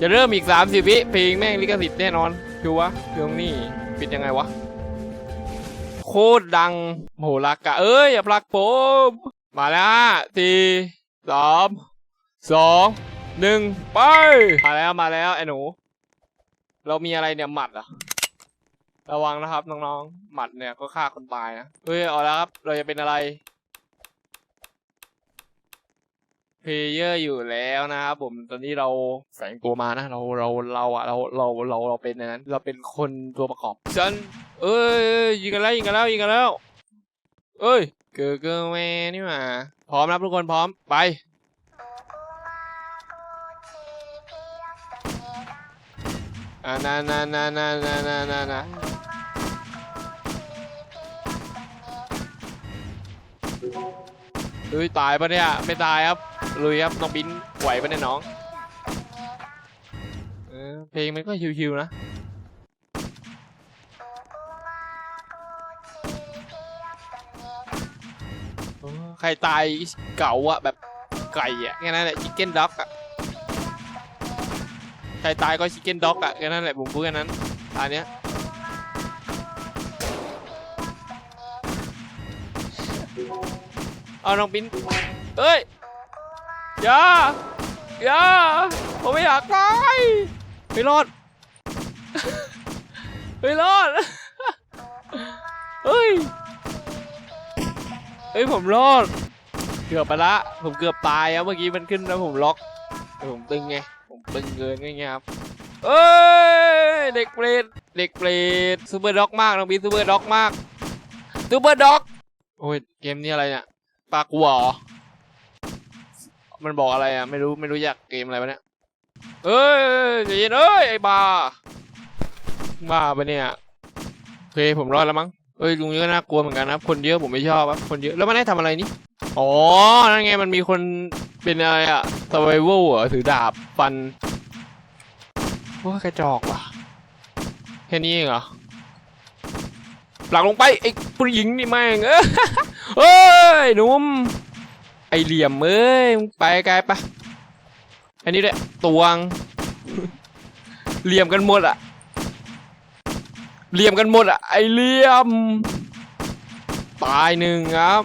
จะเริ่มอีกสามสิบวิเพลงแม่งลิขสิทธิ์แน่นอนคือวะคืองนี้ปิดยังไงวะ โคตรดังโหรักกะ เอ้ย อย่าพลักผม มาแล้วสี่สามสองหนึ่งไป มาแล้วมาแล้ว ไอ้หนู เรามีอะไรเนี่ย หมัดเหรอะระวังนะครับน้องๆ หมัดเนี่ยก็ฆ่าคนตายนะ เฮ้ย เอาแล้วครับ เราจะเป็นอะไร เพลเยอร์อยู่แล้วนะครับผมตอนนี้เราแฝงตัวมานะ เราเราเราอะเราเราเราเราเป็นอันนั้น เราเป็นคนตัวประกอบฉันเอ้ยยิงกันแล้วยิงกันแล้วยิงกันแล้ว เอ้ยเกอร์เกอร์แมนนี่มาพร้อมนะครับทุกคนพร้อมไปอ่านานานานานานานานาเฮ้ยตายปะเนี่ยไม่ตายครับ ลุยครับน้องบินไหวปะเนี่ยน้องเออเพลงมันก็ชิวๆนะโอ้ใครตายเก่าอะแบบไก่อะแค่นั้นแหละชิคเก้นด็อกอะใครตายก็ชิคเก้นด็อกอะแค่นั้นแหละผมพูดแค่นั้นตายเนี้ยเอาน้องปิ้นเอ้ย อย่าอย่าผมไม่อยากตายไม่รอดไม่รอดเฮ้ยเฮ้ยผมรอด เกือบไปละ ผมเกือบตายอะเมื่อกี้มันขึ้นแล้วผมล็อก ผมตึงไง ผมตึงเกินไงครับเอ้ยเด็กเปรตเด็กเปรตซูเปอร์ด็อกมากน้องบีซูเปอร์ด็อกมากซูเปอร์ด็อกโอ้ยเกมนี้อะไรเนี่ยปากหัวเหรอ มันบอกอะไรอะ ไม่รู้ไม่รู้อยากเกมอะไรวะเนี่ยเอ้ยใจเย็นเอ้ยไอ้บาบ้าปะเนี่ยโอเคผมรอดแล้วมั้งเอ้ยลุงนี้ก็น่ากลัวเหมือนกันนะครับคนเยอะผมไม่ชอบครับคนเยอะแล้วมันให้ทำอะไรนี่อ๋อนั่นไงมันมีคนเป็นอะไรอะ survival เหรอถือดาบฟันโอ้ยกระจอกว่ะแค่นี้เองเหรอหลังลงไปไอ้ผู้หญิงนี่แม่งเอ้ยเอ้ยหนุ่ม ไอเหลี่ยมเอ้ยมึงไปไกลปะอันนี้ด้วยตวง เหลี่ยมกันหมดอะเหลี่ยมกันหมดอะไอเหลี่ยม ตายหนึ่งครับ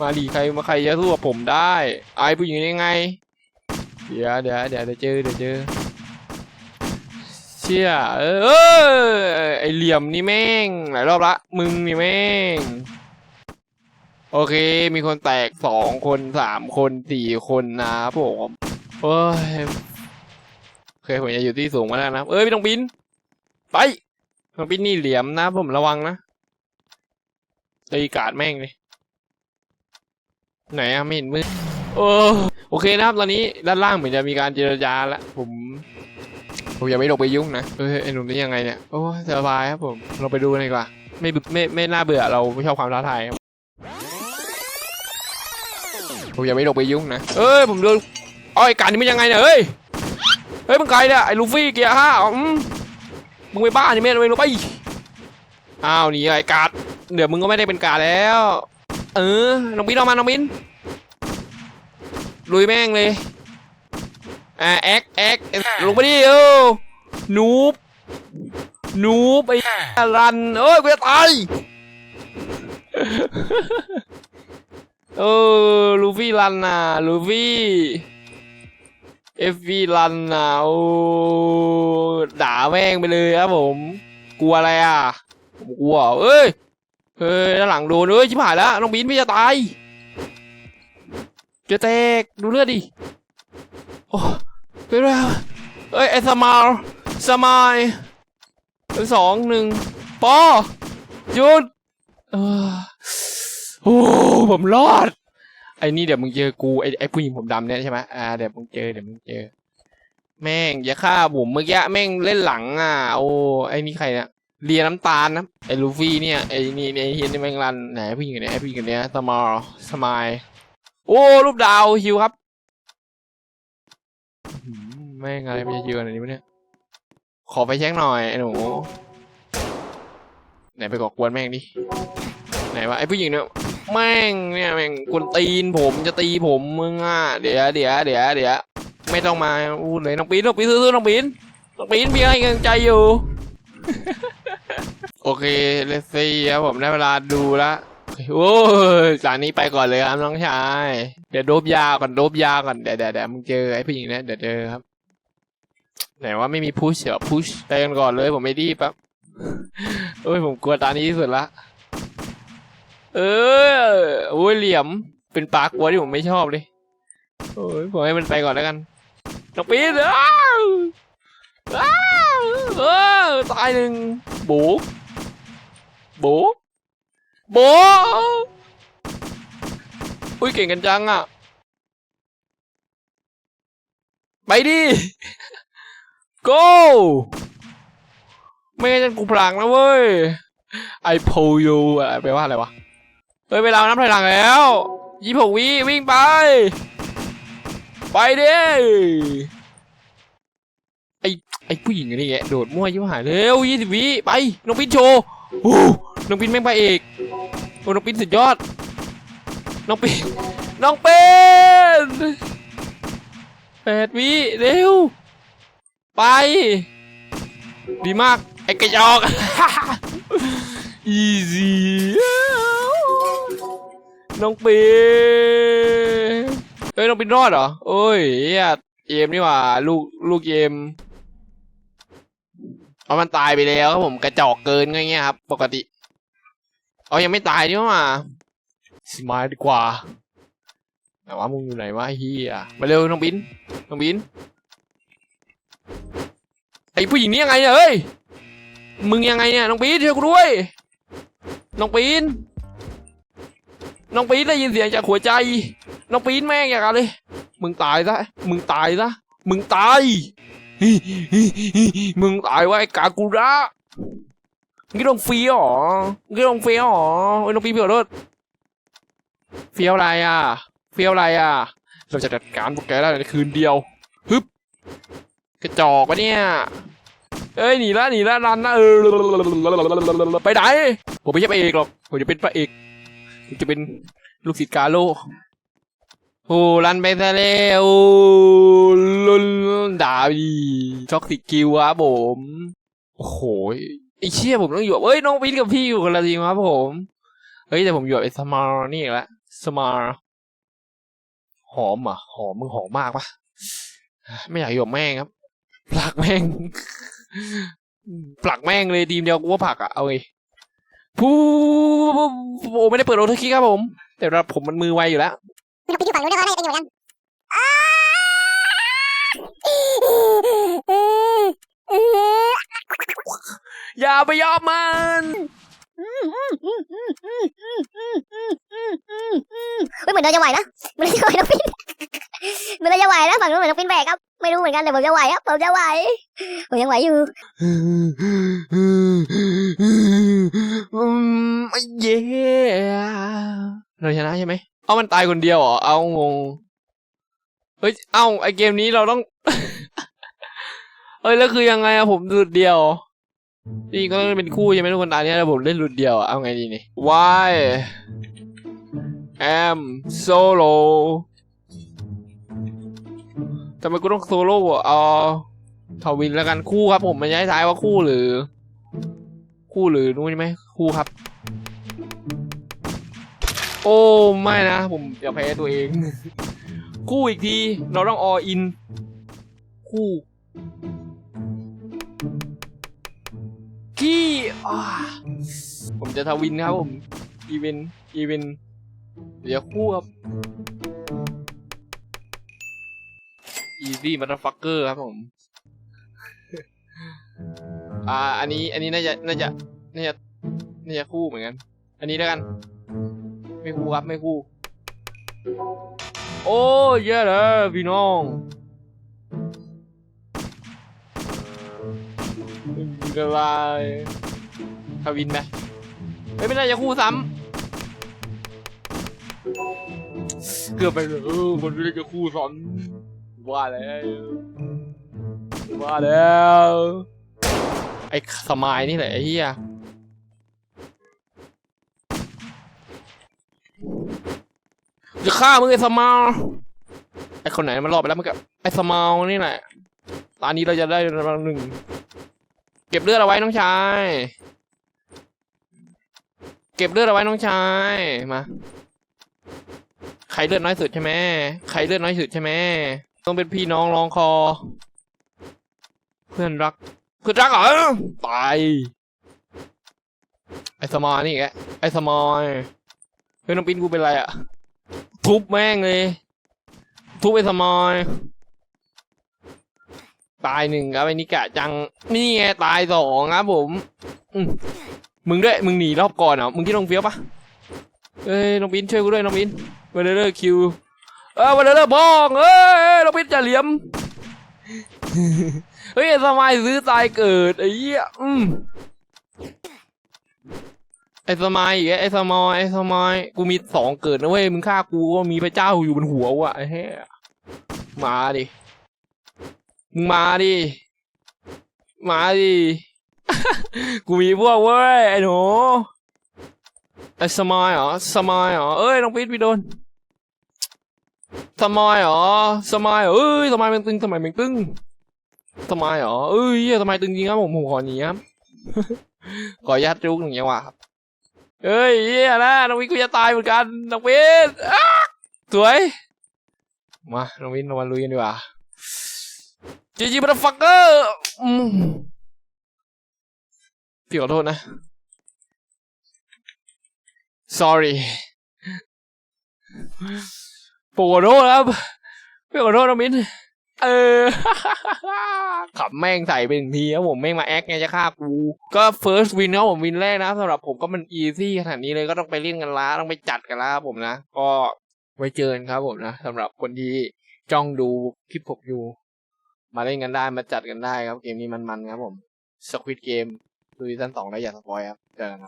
มาดีใครมาใครจะสู้กับผมได้ ไอผู้หญิงยังไง เดี๋ยวเดี๋ยวเดี๋ยวเดี๋ยวเจอเดี๋ยวเจอเชี่ยเออไอเหลี่ยมนี่แม่งหลายรอบละ มึงนี่แม่ง โอเค มีคนแตกสองคนสามคนสี่คนนะครับผมโอ้ยโอเคผมจะอยู่ที่สูงมาแล้วนะ เอ้ยไม่ต้องบิน ไปต้องบินนี่เหลี่ยมนะผมระวังนะตีกาดแม่งเลยไหนอะไม่เห็นมือโอ้โอเคนะครับตอนนี้ด้านล่างเหมือนจะมีการเจรจาแล้วผมผมอย่าไม่ลงไปยุ่งนะเอ้ยไอ้หนุ่มนี่ยังไงเนี่ยโอ้สบายครับผมเราไปดูกันดีกว่าไม่ไม่ไม่น่าเบื่อเราไม่ชอบความท้าทายครับ ผมย่าไม่ลงไปยุ่งนะเอ้ยผมโดนอาไอ้การนี่มันยังไงเนี่ยเฮ้ยเฮ้ยมึงใครเนี่ยไอ้ลูฟี่เกียร์ห้าอืมมึงไปบ้านี่ไม่ลงไปลงไปอ้าวนี่ไอ้การ์ดเดี๋ยวมึงก็ไม่ได้เป็นกาแล้ว เออน้องบินออกมาน้องบินลุยแม่งเลยอ่าแอคแอคลงไปดิเออนูบนูบไอ้รันเอ้ยกูจะตาย เออลูฟี่รันน่ะลูฟี่เอฟวีรันน่ะโอ้ด่าแม่งไปเลยครับผม กลัวอะไรอะผมกลัวเอ้ยเฮ้ยด้านหลังโดนเอ้ยชิบหายแล้วน้องบินพี่จะตายจะแตกดูเลือดดิโอ้ไปแล้วเอ้ยไอ้สมายสมายสองหนึ่งปอหยุดเออ โอ้ผมรอด ไอ้นี่เดี๋ยวมึงเจอกูไอ้ไอ้ผู้หญิงผมดำเนี่ยใช่ไหมอ่าเดี๋ยวมึงเจอเดี๋ยวมึงเจอ แม่งอย่าฆ่าผมเมื่อกี้แม่งเล่นหลังอะ โอ้ไอ้นี่ใครเนี่ยเรียน้ำตาลนะไอ้ลูฟี่เนี่ยไอ้นี่ไอ้เฮียนี่แมงลันไหนผู้หญิงคนเนี้ยไอ้ผู้หญิงคนเนี้ยสมอลสมายโอ้รูปดาวฮิวครับแม่งอะไรมันจะเยอะขนาดนี้วะเนี่ย ขอไปเช็คหน่อยไอ้หนูไหนไปก่อกวนแม่งดิไหนวะไอ้ผู้หญิงเนี่ย แม่งเนี่ยแม่งกวนตีนผมจะตีผมมึงอะเดี๋ยวเดี๋ยวเดี๋ยวเดี๋ยวไม่ต้องมาพูดเลยน้องปีนน้องปีนสู้ๆน้องปีนน้องปีนพี่ให้กำลังใจอยู่ โอเคเลสซี่ครับผมได้เวลาดูละโอ้ยจากนี้ไปก่อนเลยครับน้องชาย เดี๋ยวโดบยาก่อนโดบยาก่อนเดี๋ยวเดี๋ยวเดี๋ยวมึงเจอไอ้ผู้หญิงนะเดี๋ยวเจอครับไหนว่าไม่มีพุชเหรอพุชไปกันก่อนเลยผมไม่ดีปั๊บโอ้ยผมกลัวตานี้ที่สุดละ เออโอ้ยเหลี่ยมเป็นปลากลัวที่ผมไม่ชอบเลยโอ้ยผมให้มันไปก่อนแล้วกันน้องปีนอ้าวอ้าวเออตายหนึ่งโบโบโบอุ้ยเก่งกันจังอะ ไปดิ go ไม่งั้นกูพลางนะเว้ย I pull you อะไรแปลว่าอะไรวะ เฮ้ยเวลานับถอยหลังแล้วยี่หกวิวิ่งไป ไปดิไอไอผู้หญิงอันนี้แกโดดมั่วยิ่งหายเร็วยี่สิบวิไปน้องปินโชว์โอ้น้องปินแม่งไปเอกโอ้น้องปินสุดยอด น้องปินน้องเป็นแปดวิเร็ว ไป ดีมาก ไอ้กระจอก easy น้องปีเฮ้ยน้องปีนรอดเหรอโอ้ยเหี้ยเอมนี่หว่าลูกลูกเอมเอาะมันตายไปแล้วครับผมกระจอกเกินไงเงี้ยครับปกติเอายังไม่ตายนี่หว่าสมาดีกว่าแต่ว่ามึงอยู่ไหนวะเฮียมาเร็วน้องบินน้องบินไอผู้หญิงนี่ยังไงเนี่ยเฮ้ยมึงยังไงเนี่ยน้องปีนช่วยกูด้วย น้องปีน น้องปีนได้ยินเสียงจากหัวใจ น้องปีนแม่งอย่างไรมึงตายซะ มึงตายซะ มึงตาย มึงตายไวะไอ้กากูระมึงต้องเฟียหรองต้องเฟียหรอโอ้น้องปีนเผื่อรถเฟียอะไรอะ เฟียอะไรอะ เราจะจัดการพวกแกได้ในคืนเดียว ฮึบ กระจอกปะเนี่ย เอ้ยหนีละหนีละรันนะเออไปไหนผมไม่ใช่พระเอกหรอกผมจะเป็นพระเอกผมจะเป็นลูกศิษย์กาโลโอ้รันไปซะแล้วลุนด่าดีช็อกสิกิวครับผมโอ้โหไอ้เชี่ยผมต้องอยู่กับเอ้ยน้องปิ๊นกับพี่อยู่กันละทีมครับผมเฮ้ยแต่ผมอยู่กับไอ้สมาร์นี่อีกแล้วสมาร์หอมอะหอมมึงหอมมากปะไม่อยากอยู่กับแม่งครับผลักแม่ง ผลักแม่งเลยทีมเดียวกูว่าผักอะเอาไงผู้โอ้ไม่ได้เปิดโอทคิครับผม แต่ระผมมันมือไวอยู่แล้วมันไปอยู่ฝั่งนู้นได้วก็ได้ไปอยู่ยังอย่าไปยอมมันเฮ้ยเหมือนเราจะไหวนะเหมือนเราจะไหวน้องปินเหมือนเราจะไหวนะฝั่งนู้นเหมือนน้องปินแบกครับ ไม่รู้เหมือนกันแต่ผมจะไหวครับผมจะไหว ผมยังไหวอยู่ อืมเย้เราชนะใช่ไหม เอามันตายคนเดียวเหรอ เอางง เฮ้ย เอ้าไอเกมนี้เราต้องเฮ้ยแล้วคือยังไงอะผมหลุดเดียวนี่ก็ต้องเป็นคู่ใช่ไหมทุกคนตอนนี้ผมเล่นหลุดเดียวอะเอาไงดีนี่ Why am solo ำไมกูต้องโซโล่อะเอาทวินแล้วกันคู่ครับ ผมมันย้ายท้ายว่าคู่หรือ คู่หรือนู้นใช่ไหมคู่ครับ โอ้ไม่นะ ผมจะแพ้ตัวเอง คู่อีกที เราต้องออิน คู่ที่ผมจะทวินครับผม อีเวนอีเวนเดี๋ยวคู่ครับ easy motherfucker ครับผม อ่า อันนี้ อันนี้น่าจะ น่าจะ น่าจะ น่าจะคู่เหมือนกัน อันนี้แล้วกัน ไม่คู่ครับ ไม่คู่ โอ้เยอะเลยพี่น้องไม่มีอะไรทวินไหมเฮ้ยไม่น่าจะคู่ซ้ำ เกือบไปเลยเออมันไม่ได้จะคู่ซ้ำ ว่าแล้วว่าแล้ว ไอ้สมายนี่แหละไอ้เหี้ยจะฆ่ามึงไอ้สมายไอ้คนไหนมันรอดไปแล้วมันก็อ้สมอลนี่แหละ ตอนนี้เราจะได้รางวัลหนึ่ง เก็บเลือดเอาไว้น้องชาย เก็บเลือดเอาไว้น้องชาย มา ใครเลือดน้อยสุดใช่ไหมใครเลือดน้อยสุดใช่ไหม ต้องเป็นพี่น้องรองคอ เพื่อนรัก เพื่อนรักเหรอตายไอสมอนี่แกไอสมอลเฮ้ยน้องปินกูเป็นไรอะทุบแม่งเลย ทุบไอสมอลตายหนึ่งครับไอ้นิกะจังนี่ไงตายสองครับผมมึงด้วยมึงหนีรอบก่อนเหรอมึงที่ลงเฟี้ยวปะเอ้ยน้องปินช่วยกูด้วยน้องปินวันเดอร์คิว เออวันเดอร์บองเอ้ยน้องปินจะเหลี่ยมเฮ้ยไอสมัยซื้อตายเกิดไอ้เหี้ยอืมไอ้สมัยอีกไอ้สมอยไอ้สมอยกูมีสองเกิดนะเว้ยมึงฆ่ากูก็มีพระเจ้าอยู่บนหัวว่ะไอ้เฮ้ยมาดิมึงมาดิมาดิกูมีพวกเว้ยไอ้หนูไอ้สมอยเหรอสมอยเหรอเอ้ยน้องพีทพี่โดน สมอยเหรอสมอยเหรอเอ้ยสมอยมันตึงสมอยมันตึงสมอยเหรอเอ้ยเหี้ยสมอยตึงจริงครับผมผมขอหนีครับขออนุญาตจุกหนึ่งจังหวะครับเฮ้ยเฮียนะน้องวินกูจะตายเหมือนกันน้องวินสวยมาน้องวินเรามาลุยกันดีกว่าจีจีบัตฟักเกอร์พี่ขอโทษนะ sorry ผมขอโทษครับพี่ขอโทษน้องวินเออ ขับแม่งใส่ไปหนึ่งทีครับผมแม่งมาแอคไงจะฆ่ากู ก็ first win ครับผมวินแรกนะสำหรับผมก็มัน easy ขนาดนี้เลยก็ต้องไปเล่นกันละต้องไปจัดกันละครับผมนะ ก็ไว้เจอกันครับผมนะสำหรับคนที่จ้องดูคลิปผมอยู่ มาเล่นกันได้มาจัดกันได้ครับ เกมนี้มันๆครับผม Squid Game ดูซีซั่นสองแล้วอย่าสปอยครับเจอกันครับ